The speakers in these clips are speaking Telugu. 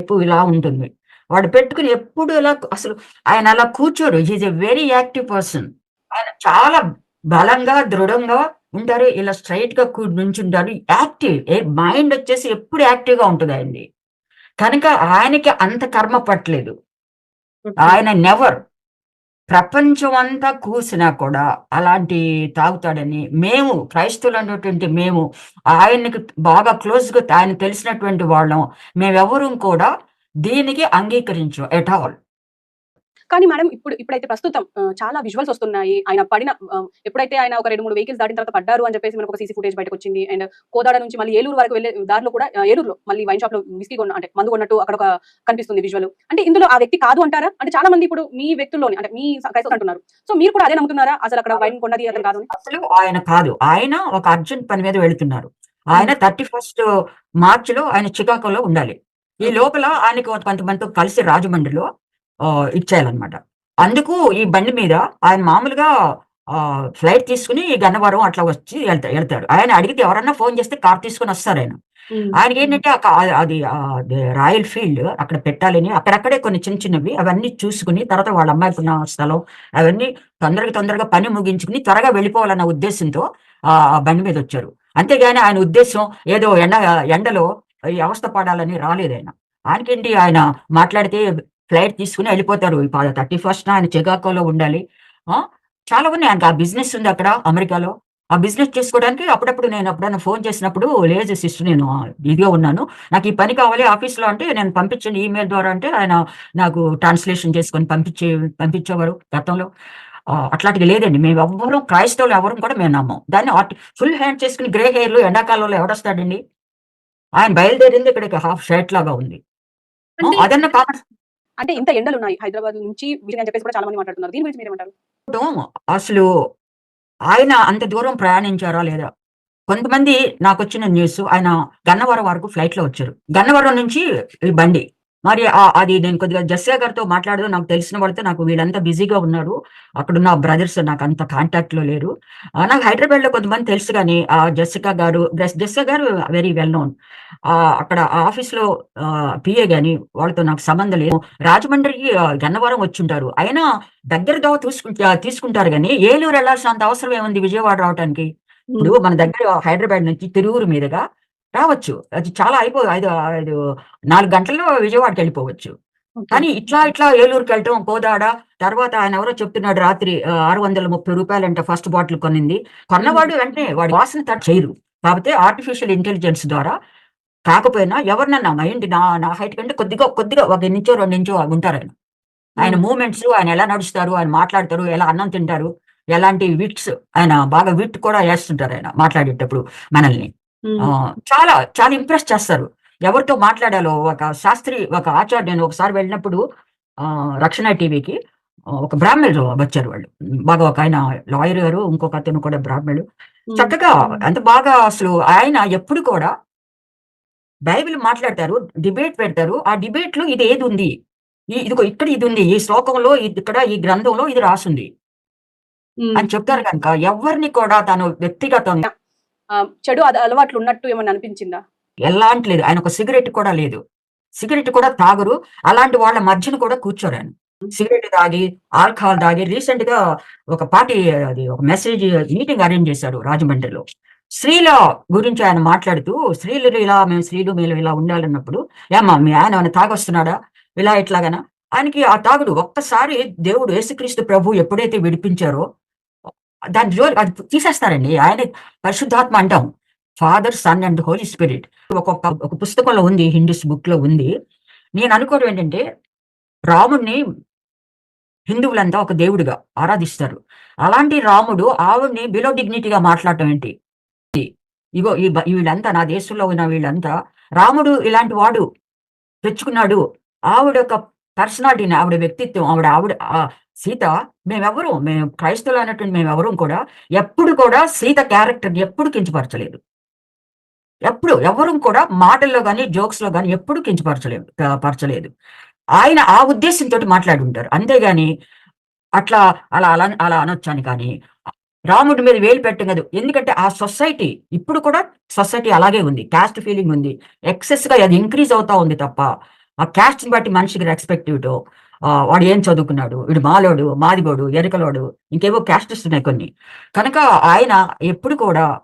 వైపు ఇలా ఉంటుంది. వాడు పెట్టుకుని ఎప్పుడు ఇలా అసలు ఆయన అలా కూర్చోడు. Is a very active person ఆయన చాలా బలంగా దృఢంగా ఉంటారు. ఇలా స్ట్రైట్గా కూ- నుంచుంటారు యాక్టివ్ మైండ్ వచ్చేసి ఎప్పుడు యాక్టివ్గా ఉంటుంది ఆయనది. కనుక ఆయనకి అంత కర్మ పట్టలేదు. ఆయన నెవర్ ప్రపంచం అంతా కూసినా కూడా అలాంటి తాగుతాడని మేము క్రైస్తవులు అన్నటువంటి మేము ఆయనకి బాగా క్లోజ్గా ఆయన తెలిసినటువంటి వాళ్ళం మేమెవరూ కూడా దీనికి అంగీకరించు ఎట్ ఆల్. కానీ మేడం ఇప్పుడు ఇప్పుడైతే ప్రస్తుతం చాలా విజువల్స్ వస్తున్నాయి. ఆయన పడిన ఎప్పుడైతే ఆయన ఒక రెండు మూడు వెహికల్స్ దాటిన తర్వాత పడ్డారు అని చెప్పేసి మనకు ఒక సీసీ ఫుటేజ్ బయటకు వచ్చింది. అండ్ కోదాడ నుంచి మళ్ళీ ఏలూరు వరకు వెళ్ళే దారిలో కూడా ఏలూరులో మళ్ళీ వైన్ షాప్లో విస్కీ కొన్న అంటే మందు కొన్నట్టు అక్కడ ఒక కనిపిస్తుంది విజువల్ అంటే ఇందులో ఆ వ్యక్తి కాదు అంటారా? అంటే చాలా మంది ఇప్పుడు మీ వ్యక్తుల్లోని అంటే మీ క్రైస్తవులు అంటున్నారు. సో మీరు కూడా అదే నమ్ముతున్నారా? అసలు అక్కడ వైన్ కొన్నది అతను కాదు? అసలు ఆయన కాదు. ఆయన ఒక అర్జెంట్ పని మీద వెళుతున్నారు. ఆయన థర్టీ ఫస్ట్ మార్చ్లో ఆయన చికాగోలో ఉండాలి. ఈ లోపల ఆయనకి కొంతమందితో కలిసి రాజమండ్రిలో ఇచ్చేయాలన్నమాట. అందుకు ఈ బండి మీద ఆయన మామూలుగా ఫ్లైట్ తీసుకుని గన్నవరం అట్లా వచ్చి వెళ్తా వెళ్తాడు. ఆయన అడిగితే ఎవరన్నా ఫోన్ చేస్తే కార్ తీసుకుని వస్తారు ఆయన. ఆయనకి ఏంటంటే అది రాయల్ ఫీల్డ్ అక్కడ పెట్టాలని అక్కడక్కడే కొన్ని చిన్న చిన్నవి అవన్నీ చూసుకుని తర్వాత వాళ్ళ అమ్మాయికి ఉన్న స్థలం అవన్నీ తొందరగా తొందరగా పని ముగించుకుని త్వరగా వెళ్ళిపోవాలన్న ఉద్దేశంతో ఆ ఆ బండి మీద వచ్చారు. అంతేగాని ఆయన ఉద్దేశం ఏదో ఎండ ఎండలో ఈ అవస్థ పడాలని రాలేదు ఆయన. ఆయనకేంటి ఆయన మాట్లాడితే ఫ్లైట్ తీసుకుని వెళ్ళిపోతారు థర్టీ ఫస్ట్ ఆయన చికాగోలో ఉండాలి. చాలా ఉన్నాయి. ఆయనకి ఆ బిజినెస్ ఉంది అక్కడ అమెరికాలో. ఆ బిజినెస్ చేసుకోవడానికి అప్పుడప్పుడు నేను ఎప్పుడైనా ఫోన్ చేసినప్పుడు లేదు సిస్టర్ నేను ఇదిగా ఉన్నాను. నాకు ఈ పని కావాలి ఆఫీస్లో అంటే నేను పంపించండి ఈమెయిల్ ద్వారా అంటే ఆయన నాకు ట్రాన్స్లేషన్ చేసుకొని పంపించే పంపించేవారు గతంలో. అట్లాంటిది లేదండి. మేము ఎవ్వరం క్రైస్తవులు ఎవరు కూడా మేము నమ్మం. దాన్ని ఫుల్ హ్యాండ్ చేసుకుని గ్రే హెయిర్లు ఎండాకాలంలో ఎవడొస్తాడండి? ఆయన బయలుదేరింది ఇక్కడికి హాఫ్ షర్ట్ లాగా ఉంది. అదన్న కామన్ అంటే ఇంత ఎండలు ఉన్నాయి హైదరాబాద్ నుంచి విజయ్ అని చెప్పేసి కూడా చాలా మంది మాట్లాడుతున్నారు. దీని గురించి మీరేమంటారు? అసలు ఆయన అంత దూరం ప్రయాణించారా లేదా? కొంతమంది నాకు వచ్చిన న్యూస్ ఆయన గన్నవరం వరకు ఫ్లైట్లో వచ్చారు. గన్నవరం నుంచి బండి మరి అది నేను కొద్దిగా జస్సా గారితో మాట్లాడదు నాకు తెలిసిన వాళ్ళతో నాకు వీళ్ళంతా బిజీగా ఉన్నారు. అక్కడున్న బ్రదర్స్ నాకు అంత కాంటాక్ట్లో లేరు. నాకు హైదరాబాద్లో కొంతమంది తెలుసు కానీ ఆ జస్సికా గారు జస్సా గారు వెరీ వెల్ నోన్ అక్కడ ఆఫీస్లో పిఏ గాని వాళ్ళతో నాకు సంబంధం లేదు. రాజమండ్రికి గన్నవరం వచ్చుంటారు. అయినా దగ్గరగా తీసుకుంటా తీసుకుంటారు కానీ ఏలూరు వెళ్ళాల్సిన అంత అవసరం ఏముంది విజయవాడ రావడానికి ఇప్పుడు మన దగ్గర హైదరాబాద్ నుంచి తిరువురు మీదుగా రావచ్చు. అది చాలా అయిపో ఐదు ఐదు నాలుగు గంటల్లో విజయవాడకి వెళ్ళిపోవచ్చు. కానీ ఇట్లా ఇట్లా ఏలూరుకి వెళ్ళటం కోదాడ తర్వాత ఆయన ఎవరో చెప్తున్నాడు రాత్రి ఆరు వందల ముప్పై రూపాయలంట ఫస్ట్ బాటిల్ కొనింది కొన్నవాడు వెంటనే వాడి వాసన తట్ చేయరు. కాకపోతే ఆర్టిఫిషియల్ ఇంటెలిజెన్స్ ద్వారా కాకపోయినా ఎవరినన్నా మైండ్ నా నా హైట్ కంటే కొద్దిగా కొద్దిగా ఒక నించో రెండు నించో ఉంటారు ఆయన. ఆయన మూమెంట్స్ ఆయన ఎలా నడుస్తారు ఆయన మాట్లాడతారు ఎలా అన్నం తింటారు ఎలాంటి విట్స్ ఆయన బాగా విట్ కూడా వేస్తుంటారు ఆయన మాట్లాడేటప్పుడు మనల్ని. చాలా చాలా ఇంప్రెస్ చేస్తారు. ఎవరితో మాట్లాడాలో ఒక శాస్త్రి ఒక ఆచార్య నేను ఒకసారి వెళ్ళినప్పుడు రక్షణ టీవీకి ఒక బ్రాహ్మణులు వచ్చారు వాళ్ళు. బాగా ఒక ఆయన లాయర్ గారు ఇంకొక అతను కూడా బ్రాహ్మణులు. చక్కగా అంత బాగా అసలు ఆయన ఎప్పుడు కూడా బైబిల్ మాట్లాడతారు డిబేట్ పెడతారు. ఆ డిబేట్లో ఇది ఏది ఉంది? ఇదిగో ఇక్కడ ఇది ఉంది. ఈ శ్లోకంలో ఇది ఇక్కడ ఈ గ్రంథంలో ఇది రాసుంది. అని చెప్తారు కనుక ఎవరిని కూడా తను వ్యక్తిగతంగా చెడు అద- అలవాట్లు ఉన్నట్టు ఏమన్నా అనిపించిందా? ఎలాంటి లేదు. ఆయన ఒక సిగరెట్ కూడా లేదు. సిగరెట్ కూడా తాగరు. అలాంటి వాళ్ళ మధ్యన కూడా కూర్చోరు ఆయన సిగరెట్ తాగి ఆల్కహాల్ తాగి రీసెంట్గా ఒక పార్టీ అది ఒక మెసేజ్ మీటింగ్ అరేంజ్ చేశారు రాజమండ్రిలో. స్త్రీల గురించి ఆయన మాట్లాడుతూ స్త్రీలు ఇలా మేము స్త్రీలు మీరు ఇలా ఉండాలన్నప్పుడు ఏమ్మా మీ ఆయన ఏమైనా తాగొస్తున్నాడా? ఇలా ఇట్లాగనా ఆయనకి ఆ తాగుడు ఒక్కసారి దేవుడు యేసుక్రీస్తు ప్రభు ఎప్పుడైతే విడిపించారో దాని జోలి అది తీసేస్తారండి. ఆయన పరిశుద్ధాత్మ అంటాం. Father son and holy spirit ఒక్కొక్క ఒక పుస్తకంలో ఉంది హిందూస్ బుక్లో ఉంది. నేను అనుకోవడం ఏంటంటే రాముడిని హిందువులంతా ఒక దేవుడిగా ఆరాధిస్తారు. అలాంటి రాముడు ఆవుడిని బిలో డిగ్నిటీగా మాట్లాడటం ఏంటి? ఇగో ఈ వీళ్ళంతా నా దేశంలో ఉన్న వీళ్ళంతా రాముడు ఇలాంటి వాడు తెచ్చుకున్నాడు. ఆవిడ యొక్క పర్సనాలిటీని ఆవిడ వ్యక్తిత్వం ఆవిడ ఆవిడ ఆ సీత మేమెవరు మేము క్రైస్తవులు అన్నటువంటి మేమెవరూ కూడా ఎప్పుడు కూడా సీత క్యారెక్టర్ ఎప్పుడు కించపరచలేదు. ఎప్పుడు ఎవరూ కూడా మాటల్లో కానీ జోక్స్లో కానీ ఎప్పుడు కించపరచలేదు పరచలేదు. ఆయన ఆ ఉద్దేశంతో మాట్లాడి ఉంటారు. అంతేగాని అట్లా అలా అలా అలా అనొచ్చాను కానీ రాముడి మీద వేలు పెట్టం కదా. ఎందుకంటే ఆ సొసైటీ ఇప్పుడు కూడా సొసైటీ అలాగే ఉంది. క్యాస్ట్ ఫీలింగ్ ఉంది. ఎక్సెస్గా అది ఇంక్రీజ్ అవుతా ఉంది తప్ప ఆ క్యాస్ట్ బట్టి మనిషికి రెస్పెక్ట్ వాడు ఏం చదువుకున్నాడు? వీడు మాలోడు మాదిగోడు ఎరకలోడు ఇంకేవో క్యాస్టర్స్ ఉన్నాయి కొన్ని. కనుక ఆయన ఎప్పుడు కూడా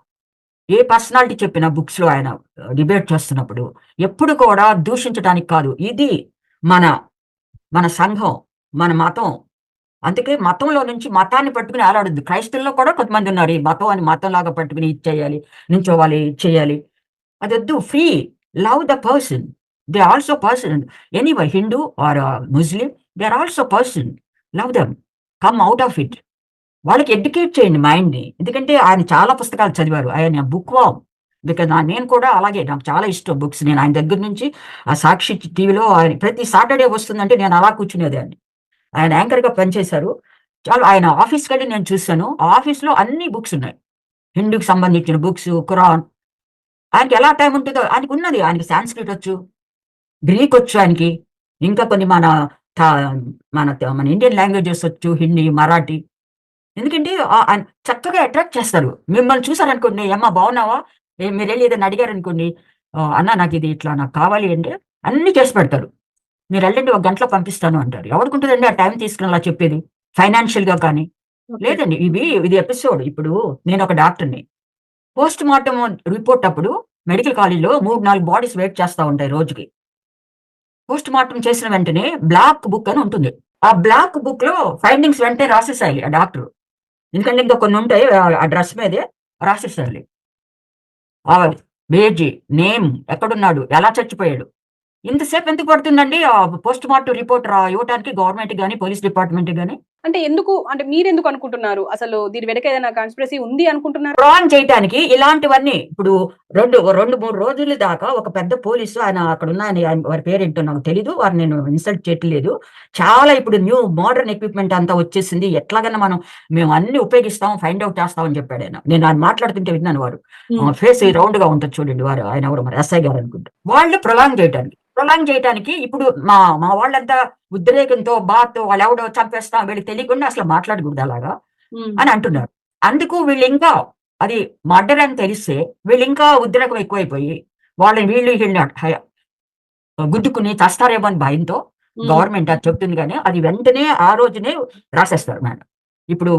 ఏ పర్సనాలిటీ చెప్పిన బుక్స్లో ఆయన డిబేట్ చేస్తున్నప్పుడు ఎప్పుడు కూడా దూషించడానికి కాదు. ఇది మన మన సంఘం మన మతం. అందుకే మతంలో నుంచి మతాన్ని పట్టుకుని ఆలాడద్దు క్రైస్తవుల్లో కూడా కొంతమంది ఉన్నారు. ఈ మతం అని మతం లాగా పట్టుకుని ఇది చేయాలి నుంచోవాలి ఇది చేయాలి. అది వద్దు free love the person they also person anyway Hindu or Muslim they are also person love them come out of it వాళ్ళకి ఎడ్యుకేట్ చేయండి మైండ్ని ఎందుకంటే ఆయన చాలా పుస్తకాలు చదివారు. ఆయన బుక్ వామ్ బికాజ్ నేను కూడా అలాగే నాకు చాలా ఇష్టం బుక్స్ నేను ఆయన దగ్గర నుంచి ఆ సాక్షి టీవీలో ఆయన ప్రతి సాటర్డే వస్తుందంటే నేను అలా కూర్చునేదాన్ని ఆయన యాంకర్గా పనిచేశారు. చాలా ఆయన ఆఫీస్కి వెళ్ళి నేను చూశాను. ఆ ఆఫీస్లో అన్ని బుక్స్ ఉన్నాయి. హిందూకి సంబంధించిన బుక్స్ ఖురాన్ ఆయనకి ఎలా టైం ఉంటుందో ఆయనకు ఉన్నది. ఆయనకి సాంస్క్రిట్ వచ్చు గ్రీక్ వచ్చు ఆయనకి. ఇంకా కొన్ని మన మన మన ఇండియన్ లాంగ్వేజెస్ వచ్చు హిందీ మరాఠీ ఎందుకంటే చక్కగా అట్రాక్ట్ చేస్తారు. మిమ్మల్ని చూసారనుకోండి అమ్మ బాగున్నావా? ఏ మీరు వెళ్ళి ఏదైనా అడిగారు అనుకోండి అన్న నాకు ఇది ఇట్లా నాకు కావాలి అంటే అన్ని చేసి పెడతారు. మీరు వెళ్ళండి ఒక గంటలో పంపిస్తాను అంటారు. ఎవరికుంటుందండి ఆ టైం తీసుకుని అలా చెప్పేది? ఫైనాన్షియల్గా కానీ లేదండి ఇవి ఇది ఎపిసోడ్. ఇప్పుడు నేను ఒక డాక్టర్ని. పోస్ట్ మార్టం రిపోర్ట్ అప్పుడు మెడికల్ కాలేజీలో మూడు నాలుగు బాడీస్ వెయిట్ చేస్తూ ఉంటాయి రోజుకి. పోస్ట్ మార్టం చేసిన వెంటనే బ్లాక్ బుక్ అని ఉంటుంది. ఆ బ్లాక్ బుక్లో ఫైండింగ్స్ వెంటనే రాసేసాయి ఆ డాక్టర్. ఎందుకంటే ఇంకా కొన్ని ఉంటాయి ఆ- డ్రెస్ మీదే రాసేసాలి బేజీ నేమ్ ఎక్కడున్నాడు ఎలా చచ్చిపోయాడు. ఇంతసేపు ఎందుకు పడుతుందండి? ఆ పోస్ట్ మార్టం రిపోర్ట్ రా ఇవ్వడానికి గవర్నమెంట్ కానీ పోలీస్ డిపార్ట్మెంట్ కానీ అంటే ఎందుకు అంటే మీరు ఎందుకు అనుకుంటున్నారు? అసలు దీని వెనక ఏదైనా కాన్స్పిరసీ ఉంది అనుకుంటున్నారు? ప్రాన్ చేయటానికి ఇలాంటివన్నీ ఇప్పుడు రెండు రెండు మూడు రోజుల దాకా ఒక పెద్ద పోలీసు ఆయన అక్కడ ఉన్న ఆయన వారి పేరు ఏంటో నాకు తెలీదు. వారు నేను ఇన్సల్ట్ చేయట్లేదు. చాలా ఇప్పుడు న్యూ మోడర్న్ ఎక్విప్మెంట్ అంతా వచ్చేసింది. ఎట్లాగైనా మనం మేము అన్ని ఉపయోగిస్తాం ఫైండ్ అవుట్ చేస్తాం అని చెప్పాడు ఆయన. నేను ఆయన మాట్లాడుతుంటే విన్నాను వారు. ఫేస్ రౌండ్గా ఉంటుంది చూడండి వారు. ఆయన ఎవరు మరి ఎస్ఐ గారు అనుకుంటా. వాళ్ళు ప్రొలాంగ్ చేయడానికి ప్రొలాంగ్ చేయడానికి ఇప్పుడు మా మా వాళ్ళంతా ఉద్రేకంతో బాత్ వాళ్ళు ఎవడో చంపేస్తాం వీళ్ళకి తెలియకుండా అసలు మాట్లాడకూడదు అలాగా. అని అంటున్నారు అందుకు వీళ్ళు ఇంకా అది మర్డర్ అని తెలిస్తే వీళ్ళు ఇంకా ఉద్రేకం ఎక్కువైపోయి వాళ్ళని వీళ్ళు వీళ్ళని గుద్దుకుని చస్తారేమో అని భయంతో. గవర్నమెంట్ అది చెప్తుంది కానీ అది వెంటనే ఆ రోజునే రాసేస్తారు మేడం ఇప్పుడు